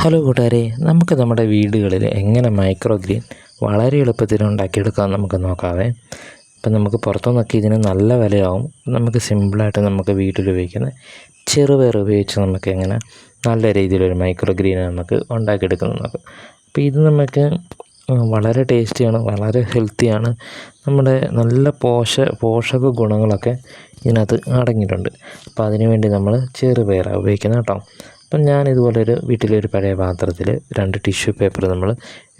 Hello കൂട്ടുകാരെ നമുക്ക് നമ്മുടെ വീടുകളിൽ എങ്ങനെ മൈക്രോ ഗ്രീൻ വളരെ എളുപ്പത്തിൽ ഉണ്ടാക്കിയെടുക്കാമെന്ന് നമുക്ക് നോക്കാവേ. ഇപ്പം നമുക്ക് പുറത്തുനിന്നൊക്കെ ഇതിന് നല്ല വിലയാവും. നമുക്ക് സിമ്പിളായിട്ട് നമുക്ക് വീട്ടിൽ ഉപയോഗിക്കുന്ന ചെറുപയർ ഉപയോഗിച്ച് നമുക്ക് എങ്ങനെ നല്ല രീതിയിലൊരു മൈക്രോ ഗ്രീൻ നമുക്ക് ഉണ്ടാക്കിയെടുക്കുന്നത് അപ്പോൾ ഇത് നമുക്ക് വളരെ ടേസ്റ്റിയാണ് വളരെ ഹെൽത്തിയാണ്. നമ്മുടെ നല്ല പോഷ പോഷക ഗുണങ്ങളൊക്കെ ഇതിനകത്ത് അടങ്ങിയിട്ടുണ്ട്. അപ്പോൾ അതിനു വേണ്ടി നമ്മൾ ചെറുപയറാണ് ഉപയോഗിക്കുന്നത് കേട്ടോ. അപ്പം ഞാൻ ഇതുപോലൊരു വീട്ടിലൊരു പഴയ പാത്രത്തിൽ രണ്ട് ടിഷ്യൂ പേപ്പർ നമ്മൾ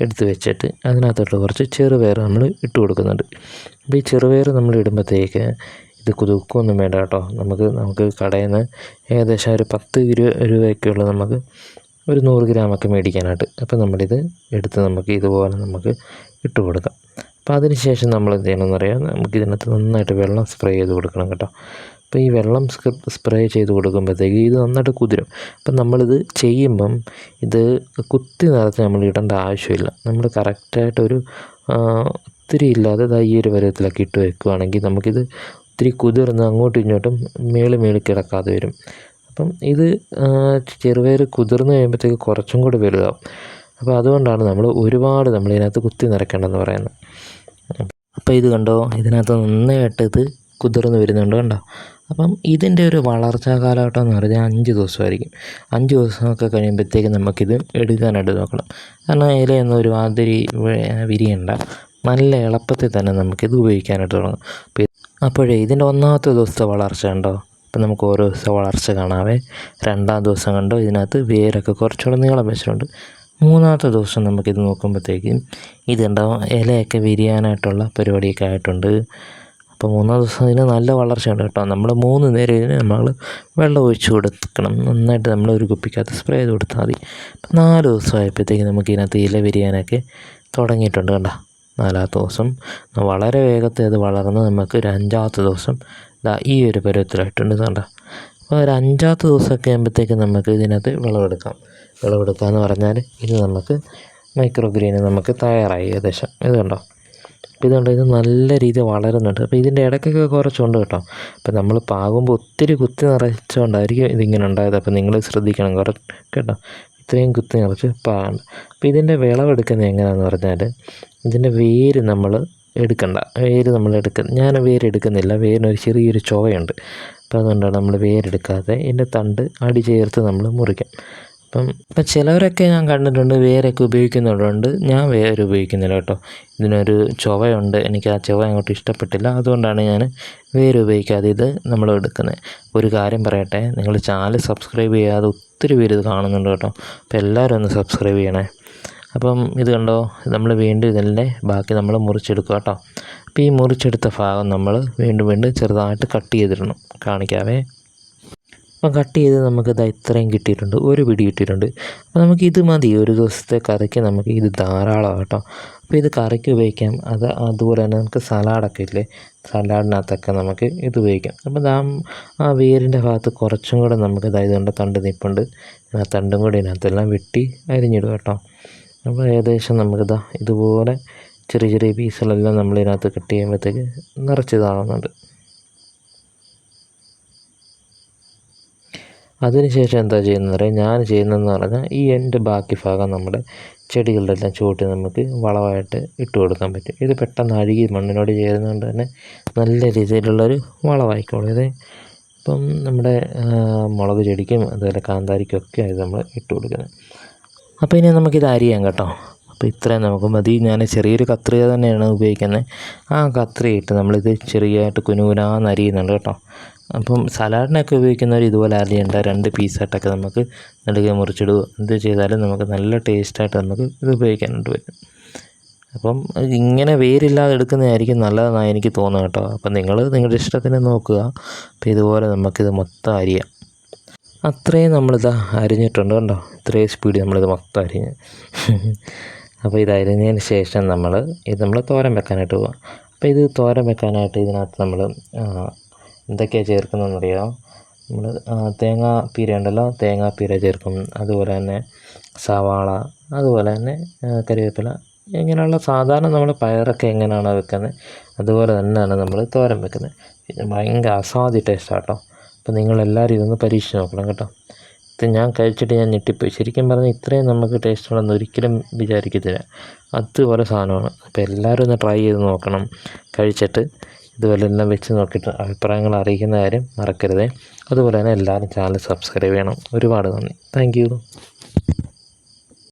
എടുത്ത് വെച്ചിട്ട് അതിനകത്തോട്ട് കുറച്ച് ചെറുപയർ നമ്മൾ ഇട്ട് കൊടുക്കുന്നുണ്ട്. അപ്പോൾ ഈ ചെറുപയർ നമ്മൾ ഇടുമ്പോഴത്തേക്ക് ഇത് കുതുക്കൊന്നും വേണ്ട കേട്ടോ. നമുക്ക് നമുക്ക് കടയിൽ നിന്ന് ഏകദേശം ഒരു പത്ത് രൂപയൊക്കെയുള്ള നമുക്ക് ഒരു നൂറ് ഗ്രാമൊക്കെ മേടിക്കാനായിട്ട്. അപ്പോൾ നമ്മളിത് എടുത്ത് നമുക്ക് ഇതുപോലെ നമുക്ക് ഇട്ട് കൊടുക്കാം. അപ്പോൾ അതിന് ശേഷം നമ്മൾ എന്ത് ചെയ്യണമെന്ന് അറിയാം നമുക്ക് ഇതിനകത്ത് നന്നായിട്ട് വെള്ളം സ്പ്രേ ചെയ്ത് കൊടുക്കണം കേട്ടോ. അപ്പോൾ ഈ വെള്ളം സ്പ്രേ ചെയ്ത് കൊടുക്കുമ്പോഴത്തേക്ക് ഇത് നന്നായിട്ട് കുതിരും. അപ്പം നമ്മളിത് ചെയ്യുമ്പം ഇത് കുത്തി നിറച്ച് നമ്മൾ ഇടേണ്ട ആവശ്യമില്ല. നമ്മൾ കറക്റ്റായിട്ടൊരു ഒത്തിരി ഇല്ലാതെ ഇതാ ഈ ഒരു വരത്തിലൊക്കെ ഇട്ട് വെക്കുകയാണെങ്കിൽ നമുക്കിത് ഒത്തിരി കുതിർന്ന് അങ്ങോട്ടും ഇങ്ങോട്ടും മേളി മേളി കിടക്കാതെ വരും. അപ്പം ഇത് ചെറുപയർ കുതിർന്ന് കഴിയുമ്പോഴത്തേക്ക് കുറച്ചും കൂടി വലുതാവും. അപ്പോൾ അതുകൊണ്ടാണ് നമ്മൾ ഒരുപാട് നമ്മൾ ഇതിനകത്ത് കുത്തി നിറയ്ക്കേണ്ടെന്ന് പറയുന്നത്. അപ്പോൾ ഇത് കണ്ടോ? ഇതിനകത്ത് നന്നായിട്ട് ഇത് കുതിർന്ന് വരുന്നുണ്ട് കണ്ടോ? അപ്പം ഇതിന്റെ ഒരു വളർച്ചാ കാലഘട്ടം എന്ന് പറഞ്ഞാൽ അഞ്ച് ദിവസമായിരിക്കും. അഞ്ച് ദിവസമൊക്കെ കഴിയുമ്പോഴത്തേക്ക് നമുക്കിത് എടുക്കാനായിട്ട് നോക്കണം. കാരണം ഇലയൊന്നും ഒരു മാതിരി വിരിയണ്ട. നല്ല എളുപ്പത്തിൽ തന്നെ നമുക്കിത് ഉപയോഗിക്കാനായിട്ട് തുടങ്ങും. അപ്പോഴേ ഇതിന്റെ ഒന്നാമത്തെ ദിവസത്തെ വളർച്ച ഉണ്ടോ അപ്പം നമുക്ക് ഓരോ ദിവസം വളർച്ച കാണാവേ. രണ്ടാം ദിവസം കണ്ടോ? ഇതിനകത്ത് വേരൊക്കെ കുറച്ചുകൂടെ നീളം വെച്ചിട്ടുണ്ട്. മൂന്നാമത്തെ ദിവസം നമുക്കിത് നോക്കുമ്പോഴത്തേക്കും ഇതുണ്ടാവും ഇലയൊക്കെ വിരിയാനായിട്ടുള്ള പരിപാടിയൊക്കെ ആയിട്ടുണ്ട്. അപ്പോൾ മൂന്നാം ദിവസം അതിന് നല്ല വളർച്ചയുണ്ട് കേട്ടോ. നമ്മൾ മൂന്ന് നേരം ഇതിന് നമ്മൾ വെള്ളം ഒഴിച്ച് കൊടുക്കണം. നന്നായിട്ട് നമ്മൾ ഒരു കുപ്പിക്കകത്ത് സ്പ്രേ ചെയ്ത് കൊടുത്താൽ മതി. അപ്പം നാല് ദിവസമായപ്പോഴത്തേക്ക് നമുക്ക് ഇതിനകത്ത് ഇല വിരിയാനൊക്കെ തുടങ്ങിയിട്ടുണ്ട് കണ്ടോ. നാലാമത്തെ ദിവസം വളരെ വേഗത്തിൽ അത് വളർന്ന് നമുക്ക് ഒരു അഞ്ചാമത്തെ ദിവസം ഇതാ ഈ ഒരു പരുവത്തിലായിട്ടുണ്ട് കണ്ടോ. അപ്പോൾ ഒരു അഞ്ചാമത്തെ ദിവസമൊക്കെ ആകുമ്പോഴത്തേക്ക് നമുക്ക് ഇതിനകത്ത് വിളവെടുക്കാം വിളവെടുക്കുക എന്ന് പറഞ്ഞാൽ ഇത് നമുക്ക് മൈക്രോ ഗ്രീന് നമുക്ക് തയ്യാറായി ഏകദേശം. ഇത് കണ്ടോ? അപ്പോൾ ഇതുകൊണ്ട് ഇത് നല്ല രീതിയിൽ വളരുന്നുണ്ട്. അപ്പോൾ ഇതിന്റെ ഇടയ്ക്കൊക്കെ കുറച്ചുണ്ട് കേട്ടോ. അപ്പോൾ നമ്മൾ പാകുമ്പോൾ ഒത്തിരി കുത്തി നിറച്ചുകൊണ്ടായിരിക്കും ഇതിങ്ങനെ ഉണ്ടായത്. അപ്പോൾ നിങ്ങൾ ശ്രദ്ധിക്കണം കുറേ കേട്ടോ. ഇത്രയും കുത്തി നിറച്ച് പാകണ്ട. അപ്പോൾ ഇതിന്റെ വിളവെടുക്കുന്നത് എങ്ങനെയാണെന്ന് പറഞ്ഞാൽ ഇതിന്റെ വേര് നമ്മൾ എടുക്കണ്ട. വേര് നമ്മൾ എടുക്കുന്ന ഞാൻ വേര് എടുക്കുന്നില്ല. വേരിനൊരു ചെറിയൊരു ചുവയുണ്ട്. അപ്പോൾ അതുകൊണ്ടാണ് നമ്മൾ വേരെടുക്കാതെ ഇതിന്റെ തണ്ട് അടി ചേർത്ത് നമ്മൾ മുറിക്കാം. അപ്പം ഇപ്പം ചിലവരൊക്കെ ഞാൻ കണ്ടിട്ടുണ്ട് വേരൊക്കെ ഉപയോഗിക്കുന്നവരുണ്ട് ഞാൻ വേര് ഉപയോഗിക്കുന്നില്ല കേട്ടോ. ഇതിനൊരു ചുവയുണ്ട്. എനിക്ക് ആ ചുവ അങ്ങോട്ട് ഇഷ്ടപ്പെട്ടില്ല. അതുകൊണ്ടാണ് ഞാൻ വേര് ഉപയോഗിക്കാതെ ഇത് നമ്മൾ എടുക്കുന്നത്. ഒരു കാര്യം പറയട്ടെ നിങ്ങൾ ചാനൽ സബ്സ്ക്രൈബ് ചെയ്യാതെ ഒത്തിരി പേര് ഇത് കാണുന്നുണ്ട് കേട്ടോ. അപ്പോൾ എല്ലാവരും ഒന്ന് സബ്സ്ക്രൈബ് ചെയ്യണേ. അപ്പം ഇത് കണ്ടോ നമ്മൾ വീണ്ടും ഇതിന്റെ ബാക്കി നമ്മൾ മുറിച്ചെടുക്കുക കേട്ടോ. അപ്പോൾ ഈ മുറിച്ചെടുത്ത ഭാഗം നമ്മൾ വീണ്ടും വീണ്ടും ചെറുതായിട്ട് കട്ട് ചെയ്തിടണം. കാണിക്കാവേ. അപ്പം കട്ട് ചെയ്ത് ഇതാ ഇത്രയും കിട്ടിയിട്ടുണ്ട് ഒരു പിടി കിട്ടിയിട്ടുണ്ട്. അപ്പോൾ നമുക്ക് ഇത് മതി ഒരു ദിവസത്തെ കറിക്ക് നമുക്ക് ഇത് ധാരാളം കേട്ടോ. അപ്പോൾ ഇത് കറിക്ക് ഉപയോഗിക്കാം അത് അതുപോലെ തന്നെ നമുക്ക് സലാഡൊക്കെ ഇല്ലേ സലാഡിനകത്തൊക്കെ നമുക്ക് ഇത് ഉപയോഗിക്കാം. അപ്പോൾ ആ ആ വേരിന്റെ ഭാഗത്ത് കുറച്ചും കൂടെ നമുക്ക് ഇതായത് കൊണ്ട് തണ്ട് നിൽപ്പുണ്ട് ആ തണ്ടും കൂടി ഇതിനകത്തെല്ലാം വെട്ടി അരിഞ്ഞിടുക കേട്ടോ. അപ്പോൾ ഏകദേശം നമുക്കിതാ ഇതുപോലെ ചെറിയ ചെറിയ പീസുകളെല്ലാം നമ്മൾ ഇതിനകത്ത് കട്ട് ചെയ്യുമ്പോഴത്തേക്ക് നിറച്ചിതാകുന്നുണ്ട് അതിനുശേഷം എന്താ ചെയ്യുന്നത് പറയാം ഞാൻ ചെയ്യുന്നതെന്ന് പറഞ്ഞാൽ ഈ എന്റെ ബാക്കി ഭാഗം നമ്മുടെ ചെടികളുടെ എല്ലാം ചുവട്ടി നമുക്ക് വളമായിട്ട് ഇട്ട് കൊടുക്കാൻ പറ്റും. ഇത് പെട്ടെന്ന് അഴുകി മണ്ണിനോട് ചേരുന്നതുകൊണ്ട് തന്നെ നല്ല രീതിയിലുള്ളൊരു വളമായിക്കോളും ഇത്. ഇപ്പം നമ്മുടെ മുളക് ചെടിക്കും അതുപോലെ കാന്താരിക്കും ഒക്കെ ആയിരുന്നു നമ്മൾ ഇട്ട് കൊടുക്കുന്നത്. അപ്പോൾ ഇനി നമുക്കിത് അരിയാം കേട്ടോ. അപ്പോൾ ഇത്രയും നമുക്ക് മതി. ഞാൻ ചെറിയൊരു കത്രിക തന്നെയാണ് ഉപയോഗിക്കുന്നത്. ആ കത്രിയിട്ട് നമ്മളിത് ചെറിയായിട്ട് കുനുകുനാന്ന് അരിയുന്നുണ്ട് കേട്ടോ. അപ്പം സലാഡിനൊക്കെ ഉപയോഗിക്കുന്നവർ ഇതുപോലെ അരിയണ്ട രണ്ട് പീസായിട്ടൊക്കെ നമുക്ക് നെടുകെ മുറിച്ചിടുക. എന്ത് ചെയ്താലും നമുക്ക് നല്ല ടേസ്റ്റായിട്ട് നമുക്ക് ഇത് ഉപയോഗിക്കാനായിട്ട് പറ്റും. അപ്പം ഇങ്ങനെ വേരില്ലാതെ എടുക്കുന്നതായിരിക്കും നല്ലതെന്നാണ് എനിക്ക് തോന്നുന്നത് കേട്ടോ. അപ്പം നിങ്ങൾ നിങ്ങളുടെ ഇഷ്ടത്തിന് നോക്കുക. അപ്പോൾ ഇതുപോലെ നമുക്കിത് മൊത്തം അരിയാം. അത്രയും നമ്മളിത് അരിഞ്ഞിട്ടുണ്ട് കണ്ടോ? ഇത്രയും സ്പീഡ് നമ്മളിത് മൊത്തം അരിഞ്ഞ്. അപ്പോൾ ഇത് അരിഞ്ഞതിന് ശേഷം നമ്മൾ ഇത് നമ്മൾ തോരൻ വെക്കാനായിട്ട് പോകാം അപ്പോൾ ഇത് തോരൻ വെക്കാനായിട്ട് ഇതിനകത്ത് നമ്മൾ എന്തൊക്കെയാണ് ചേർക്കുന്നതെന്നറിയാമോ നമ്മൾ തേങ്ങാ പീര ഉണ്ടല്ലോ തേങ്ങാ പീര ചേർക്കും. അതുപോലെ തന്നെ സവാള അതുപോലെ തന്നെ കറിവേപ്പില ഇങ്ങനെയുള്ള സാധാരണ നമ്മൾ പയറൊക്കെ എങ്ങനെയാണോ വെക്കുന്നത് അതുപോലെ തന്നെയാണ് നമ്മൾ തോരൻ വെക്കുന്നത്. ഇത് ഭയങ്കര അസാധ്യ ടേസ്റ്റാണ് കേട്ടോ അപ്പോൾ നിങ്ങളെല്ലാവരും ഇതൊന്ന് പരീക്ഷിച്ച് നോക്കണം കേട്ടോ. ഇത് ഞാൻ കഴിച്ചിട്ട് ഞാൻ ഞെട്ടിപ്പോയി. ശരിക്കും പറഞ്ഞാൽ ഇത്രയും നമുക്ക് ടേസ്റ്റ് ഉണ്ടെന്ന് ഒരിക്കലും വിചാരിക്കത്തില്ല. അതുപോലെ സാധനമാണ്. അപ്പോൾ എല്ലാവരും ഒന്ന് ട്രൈ ചെയ്ത് നോക്കണം. കഴിച്ചിട്ട് ഇതുപോലെ തന്നെ വെച്ച് നോക്കിയിട്ട് അഭിപ്രായങ്ങൾ അറിയിക്കുന്ന കാര്യം മറക്കരുത്. അതുപോലെ തന്നെ എല്ലാവരും ചാനൽ സബ്സ്ക്രൈബ് ചെയ്യണം. ഒരുപാട് നന്ദി. താങ്ക്